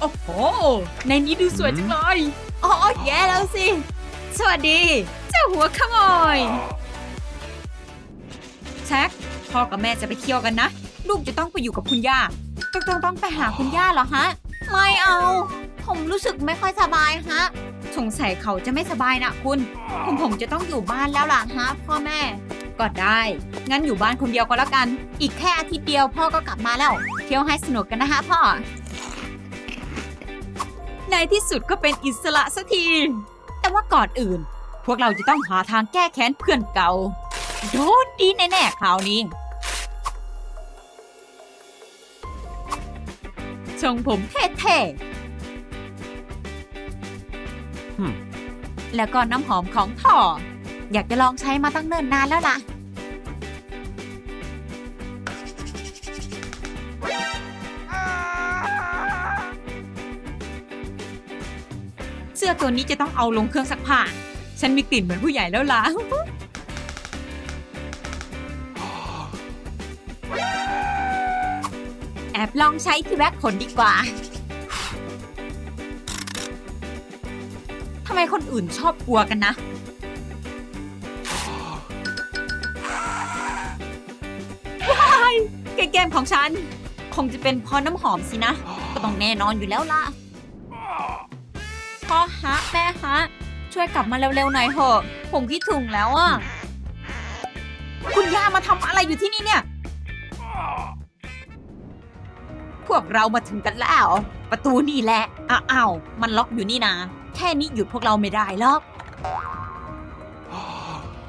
โอ้โห ในนี้ดูสวยจังเลยอ๋อแย่แล้วสิ สวัสดี เจ้าหัวขโมยแช็คพ่อกับแม่จะไปเที่ยวกันนะ ลูกจะต้องไปอยู่กับคุณย่าต้องต้องต้องไปหาคุณย่าเหรอฮะ ไม่เอา ผมรู้สึกไม่ค่อยสบายฮะ สงสัยเขาจะไม่สบายนะคุณ ผมผมจะต้องอยู่บ้านแล้วล่ะฮะพ่อแม่ ก็ได้ งั้นอยู่บ้านคนเดียวก็แล้วกัน อีกแค่อาทิตย์เดียวพ่อก็กลับมาแล้ว เที่ยวให้สนุกกันนะคะพ่อ ในที่สุดก็เป็นอิสระสักที แต่ว่าก่อนอื่น พวกเราจะต้องหาทางแก้แค้นเพื่อนเก่า โดนดีแน่ๆคราวนี้ ชงผมเท่ Hmm. ๆแล้วก็น้ำหอมของพ่อ อยากจะลองใช้มาตั้งเนิ่นนานแล้วล่ะ เสื้อตัวนี้จะต้องเอาลงเครื่องซักผ้า ฉันมีกลิ่นเหมือนผู้ใหญ่แล้วล่ะ แอบลองใช้ที่แว็กขนดีกว่า ทำไมคนอื่นชอบกลัวกันนะ ว้ายแกมของฉัน คงจะเป็นพรน้ำหอมสินะ ก็ต้องแน่นอนอยู่แล้วล่ะ พ่อฮะแม่ฮะช่วยกลับมาเร็วๆหน่อยเถอะ ผมคิดถึงแล้วอะ คุณย่ามาทำอะไรอยู่ที่นี่เนี่ย พวกเรามาถึงกันแล้ว ประตูนี่แหละอ้าวมันล็อกอยู่นี่นะแค่นี้หยุดพวกเราไม่ได้หรอก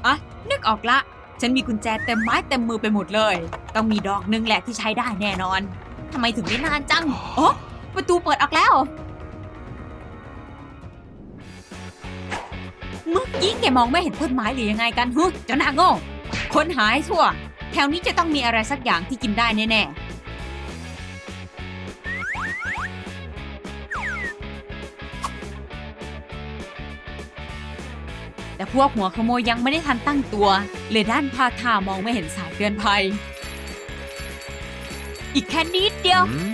อะนึกออกละ ฉันมีกุญแจเต็มไม้เต็มมือไปหมดเลย ต้องมีดอกหนึงแหละที่ใช้ได้แน่นอนทำไมถึงได้นานจังโอ้ประตูเปิดออกแล้ว เมื่อกี้แกมองไม่เห็นต้นไม้หรือยังไงกันฮึเจ้าหน้าโง่คนหายทั่ว แถวนี้จะต้องมีอะไรสักอย่างที่กินได้แน่ๆแต่พวกหัวขโมยยังไม่ได้ทันตั้งตัวเลยด้านพาท่ามองไม่เห็นสายเตือนภัย อีกแค่นิดเดียว Hmm?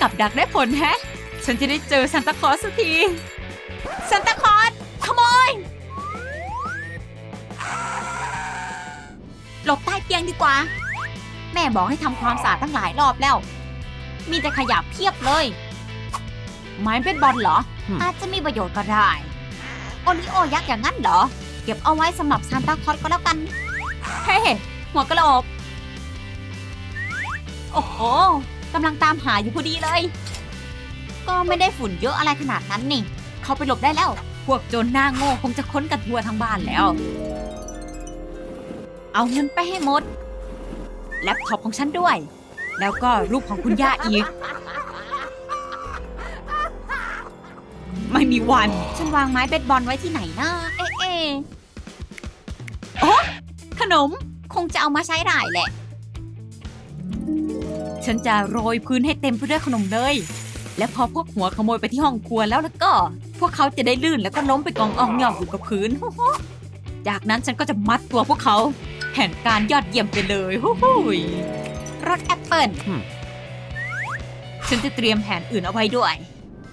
กับดักได้ผลแฮะ ฉันจะได้เจอซันตาคลอสสักทีซันตาคลอ หลบใต้เตียงดีกว่า แม่บอกให้ทำความสะอาดตั้งหลายรอบแล้ว มีแต่ขยะเพียบเลย ไม้เป็นบอลเหรอ อาจจะมีประโยชน์ก็ได้ โอริโอยักษ์อย่างนั้นเหรอ เก็บเอาไว้สำหรับซานตาคลอสก็แล้วกัน เฮ้หัวกะโหลก โอ้โหกำลังตามหาอยู่พอดีเลย ก็ไม่ได้ฝุ่นเยอะอะไรขนาดนั้นนี่ เขาไปหลบได้แล้ว พวกโจรหน้าโง่คงจะค้นกันทั่วทั้งบ้านแล้ว เอาเงินไปให้หมด แล็ปท็อปของฉันด้วย แล้วก็รูปของคุณย่าอีก ไม่มีวัน ฉันวางไม้เบสบอลไว้ที่ไหนนะเอ๊ะเอ๊ะขนม คงจะเอามาใช้ได้แหละ ฉันจะโรยพื้นให้เต็มไปด้วยขนมเลย และพอพวกหัวขโมยไปที่ห้องครัวแล้วแล้วก็ พวกเขาจะได้ลื่นแล้วก็ล้มไปกองอ่องหยองอยู่กับพื้น จากนั้นฉันก็จะมัดตัวพวกเขา ผนการยอดเยี่ยมไปเลยฮู้ฮู้ยรสแอปเปิลฉันจะเตรียมแผนอื่นเอาไว้ด้วย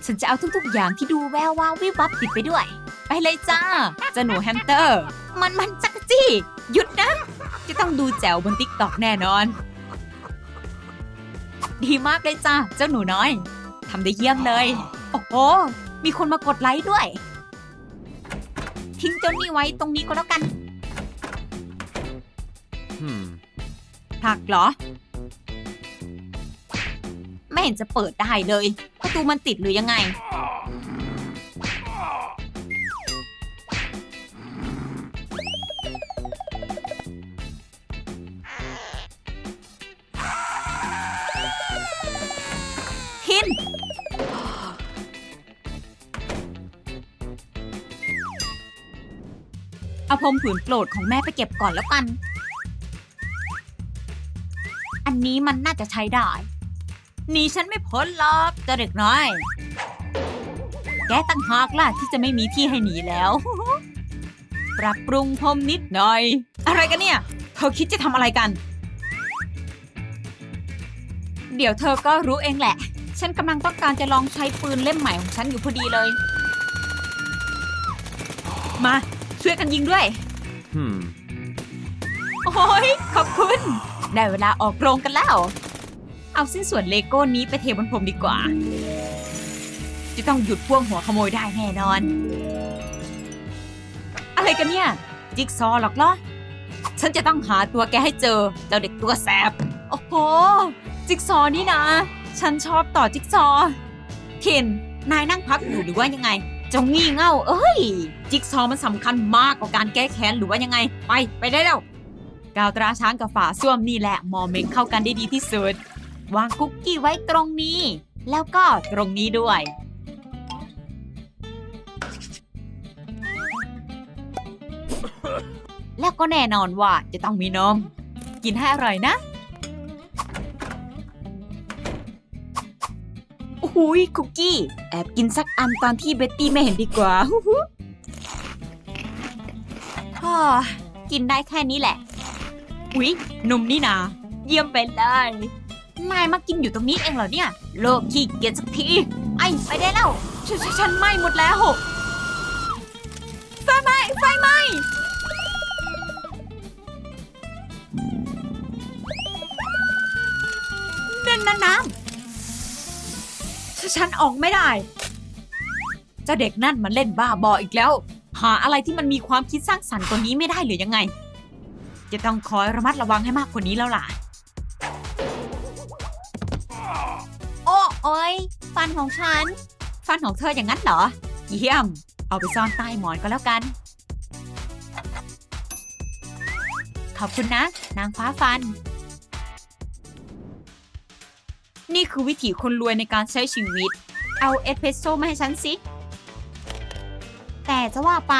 ฉันจะเอาทุกๆอย่างที่ดูแวววาววิบวับติดไปด้วย ไปเลยจ้าเจ้าหนูแฮมสเตอร์ มันมันจักรจี้ หยุดนะ จะต้องดูแจ๋วบนติ๊กตอกแน่นอน ดีมากเลยจ้าเจ้าหนูน้อยทำได้เยี่ยมเลย โอ้โห มีคนมากดไลค์ด้วย ทิ้งเจ้านี่ไว้ตรงนี้ก็แล้วกัน Hmm. ผักเหรอ ไม่เห็นจะเปิดได้เลย ประตูมันติดหรือยังไงทิน เอาพรมผืนโปรดของแม่ไปเก็บก่อนแล้วกัน อันนี้มันน่าจะใช้ได้ หนีฉันไม่พ้นหรอกเจ้าเด็กน้อย แกตั้งหากล่ะที่จะไม่มีที่ให้หนีแล้ว ปรับปรุงพรมนิดหน่อย อะไรกันเนี่ย เธอคิดจะทำอะไรกัน เดี๋ยวเธอก็รู้เองแหละ ฉันกำลังต้องการจะลองใช้ปืนเล่มใหม่ของฉันอยู่พอดีเลย มาช่วยกันยิงด้วย Hmm. โอ้ยขอบคุณ ได้เวลาออกโรงกันแล้ว เอาสิ้นส่วนเลโก้นี้ไปเทบนผมดีกว่า จะต้องหยุดพวกหัวขโมยได้แน่นอน อะไรกันเนี่ย จิ๊กซอหรอกเหรอ ฉันจะต้องหาตัวแกให้เจอ เจ้าเด็กตัวแสบ โอ้โห จิ๊กซอนี่นะ ฉันชอบต่อจิ๊กซอเคนนายนั่งพักอยู่หรือว่ายังไงจงงี่เง่า เอ้ย จิ๊กซอมันสำคัญมากกว่าการแก้แค้นหรือว่ายังไง ไป ไปได้แล้ว กาวตราช้างกับฝาส้วมนี่แหละมอเมงเข้ากันได้ดีที่สุด วางคุกกี้ไว้ตรงนี้ แล้วก็ตรงนี้ด้วย แล้วก็แน่นอนว่าจะต้องมีนม กินให้อร่อยนะโอ้ยคุกกี้ แอบกินสักอันตอนที่เบ็ตตี้ไม่เห็นดีกว่าฮู้ฮู้กินได้แค่นี้แหละ อุ๊ยนมนี่นาเยี่ยมไปเลยนายมากินอยู่ตรงนี้เองเหรอเนี่ย โลกขี้เกียจสักที ไอ้ไปได้แล้วฉนฉนฉันไหม้หมดแล้วไฟไหม้ไฟไหม้นั่นน้ำน้ำฉฉันออกไม่ได้เจ้าเด็กนั่นมันเล่นบ้าบออีกแล้ว หาอะไรที่มันมีความคิดสร้างสรรค์กว่านี้ไม่ได้หรือยังไง จะต้องคอยระมัดระวังให้มากกว่านี้แล้วล่ะ โอ้โอ้ยฟันของฉัน ฟันของเธออย่างนั้นเหรอ เยี่ยม เอาไปซ่อนใต้หมอนก็แล้วกัน ขอบคุณนะ นางฟ้าฟัน นี่คือวิถีคนรวยในการใช้ชีวิต เอาเอสเพรสโซ่มาให้ฉันสิ แต่จะว่าไป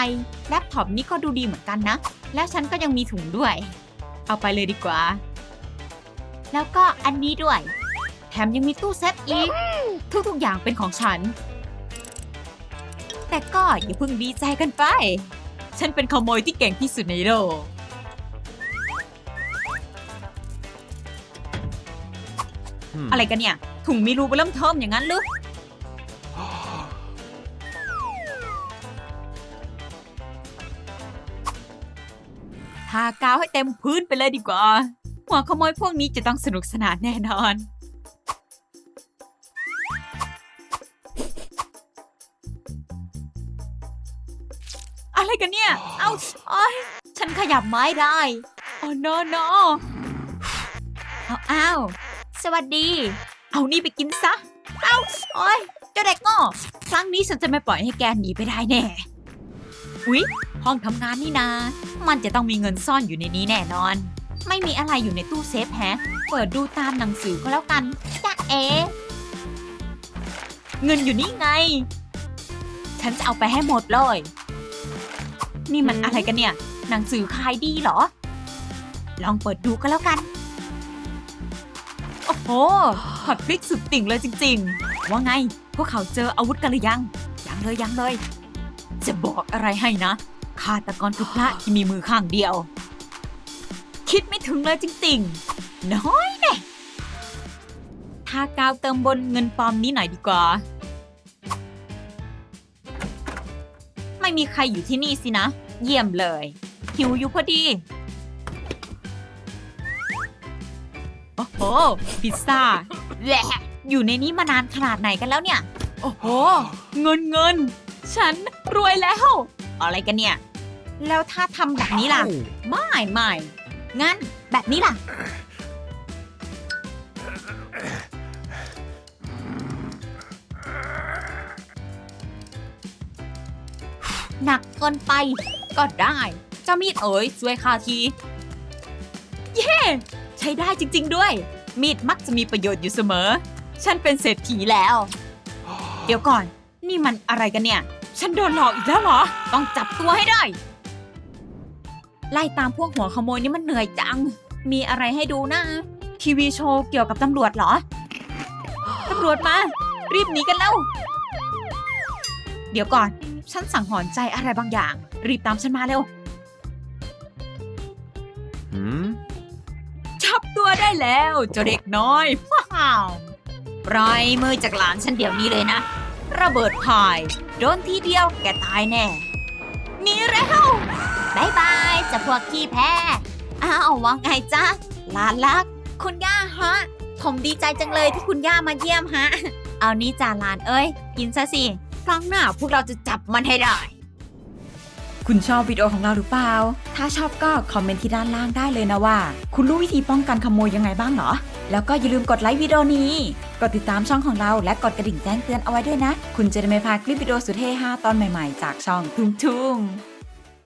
แล็ปท็อปนี่ก็ดูดีเหมือนกันนะ และฉันก็ยังมีถุงด้วย เอาไปเลยดีกว่า แล้วก็อันนี้ด้วย แถมยังมีตู้เซฟอีก ทุกๆอย่างเป็นของฉัน แต่ก็อย่าเพิ่งดีใจกันไป ฉันเป็นขโมยที่เก่งที่สุดในโลก Hmm. อะไรกันเนี่ย ถุงมีรูเริ่มเทิมอย่างนั้นหรือ ทากาวให้เต็มพื้นไปเลยดีกว่า หัวขโมยพวกนี้จะต้องสนุกสนานแน่นอน อะไรกันเนี่ย เอ้าโอ้ยฉันขยับไม้ได้โอ้ no no เอาอ้าวสวัสดี เอานี่ไปกินซะ เอ้าโอ้ยเจ้าเด็กโง่ครั้งนี้ฉันจะไม่ปล่อยให้แกหนีไปได้แน่อุ๊ย ห้องทำงานนี่นา มันจะต้องมีเงินซ่อนอยู่ในนี้แน่นอน ไม่มีอะไรอยู่ในตู้เซฟแฮะ เปิดดูตามหนังสือก็แล้วกันจ๊ะเอ เงินอยู่นี่ไง ฉันจะเอาไปให้หมดเลย นี่มันอะไรกันเนี่ย หนังสือขายดีเหรอ ลองเปิดดูก็แล้วกัน โอ้โหฮอตพลิกสุดติ่งเลยจริง ๆ ว่าไง พวกเขาเจออาวุธกันหรือยัง ยังเลยยังเลยจะบอกอะไรให้นะ ฆาตกรคือพระที่มีมือข้างเดียว คิดไม่ถึงเลยจริงๆ น้อยแน่ทากาวเติมบนเงินปลอมนี้หน่อยดีกว่า ไม่มีใครอยู่ที่นี่สินะ เยี่ยมเลย หิวอยู่พอดี โอ้โห พิซซ่าแหละอยู่ในนี้มานานขนาดไหนกันแล้วเนี่ย โอ้โห เงินเงิน ฉันรวยแล้ว อะไรกันเนี่ย แล้วถ้าทำแบบนี้ล่ะ ไม่ไม่งั้นแบบนี้ล่ะ หนักเกินไป ก็ได้เจ้ามีดเอ๋ยช่วยข้าที เย้ ใช้ได้จริง ๆ ด้วย มีดมักจะมีประโยชน์อยู่เสมอ ฉันเป็นเศรษฐีแล้ว เดี๋ยวก่อน นี่มันอะไรกันเนี่ย ฉันโดนหลอกอีกแล้วเหรอ ต้องจับตัวให้ได้ ไล่ตามพวกหัวขโมยนี่มันเหนื่อยจัง มีอะไรให้ดูนะ ทีวีโชว์เกี่ยวกับตำรวจเหรอ ตำรวจมา รีบหนีกันแล้ว เดี๋ยวก่อน ฉันสั่งหอนใจอะไรบางอย่าง รีบตามฉันมาเร็ว Hmm? จับตัวได้แล้วเจ้าเด็กน้อย ว้าวปล่อยมือจากหลานฉันเดี๋ยวนี้เลยนะ ระเบิดพาย โดนทีเดียวแกตายแน่มีแล้ว บายบายจะพวกขี้แพ้ อ้าวว่าไงจ๊ะลานรัก คุณย่าฮะ ผมดีใจจังเลยที่คุณย่ามาเยี่ยมฮะ เอานี้จ้าลานเอ้ย กินซะสิ ครั้งหน้าพวกเราจะจับมันให้ได้ คุณชอบวิดีโอของเราหรือเปล่า ถ้าชอบก็คอมเมนต์ที่ด้านล่างได้เลยนะว่า คุณรู้วิธีป้องกันขโมยยังไงบ้างเหรอ แล้วก็อย่าลืมกดไลค์วิดีโอนี้ กดติดตามช่องของเราและกดกระดิ่งแจ้งเตือนเอาไว้ด้วยนะ คุณจะได้ไม่พลาดคลิปวิดีโอสุดเท่ฮาตอนใหม่ๆ จากช่องทุ่งทุ่ง